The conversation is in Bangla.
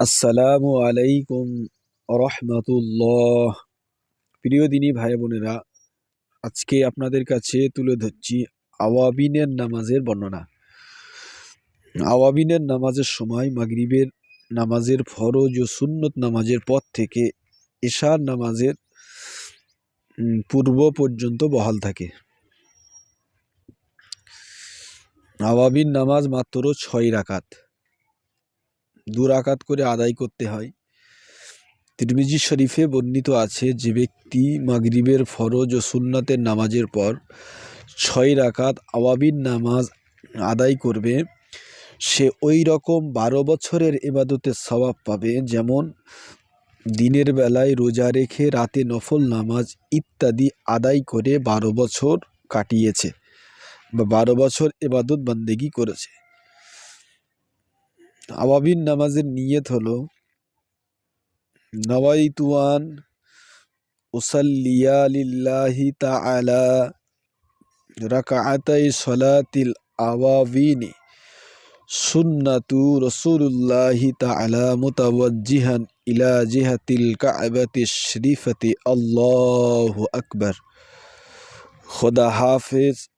আসসালামু আলাইকুম রহমতুল্লাহ। প্রিয় দিনী ভাই বোনেরা, আজকে আপনাদের কাছে তুলে ধরছি আওয়াবিনের নামাজের বর্ণনা। আওয়াবিনের নামাজের সময় মাগরিবের নামাজের ফরজ ও সুন্নত নামাজের পর থেকে এশার নামাজের পূর্ব পর্যন্ত বহাল থাকে। আওয়াবিন নামাজ মাত্র ছয় রাকাত। দু রাকাত করে আদায় করতে হয়। তিরমিজি শরীফে বর্ণিত আছে যে ব্যক্তি মাগরিবের ফরজ ও সুন্নাতের নামাজের পর ছয় রাকাত আওয়াবিন নামাজ আদায় করবে। সে ওই রকম বারো বছরের এবাদতের স্বভাব পাবে, যেমন দিনের বেলায় রোজা রেখে রাতে নফল নামাজ ইত্যাদি আদায় করে বারো বছর কাটিয়েছে বা বারো বছর এবাদত বান্দেগি করেছে। আওয়াবিন নামাজের নিয়ত হলো, নওয়াইতুয়ান উসাল্লিয়া লিল্লাহি তাআলা রাকাআতাই সলাতিল আওয়াবিনি সুন্নাতু রসুলুল্লাহি তাআলা মুতাওয়াজ্জিহান ইলা জিহাতিল কাবাতি শরীফতি আল্লাহু আকবার। খোদা হাফেজ।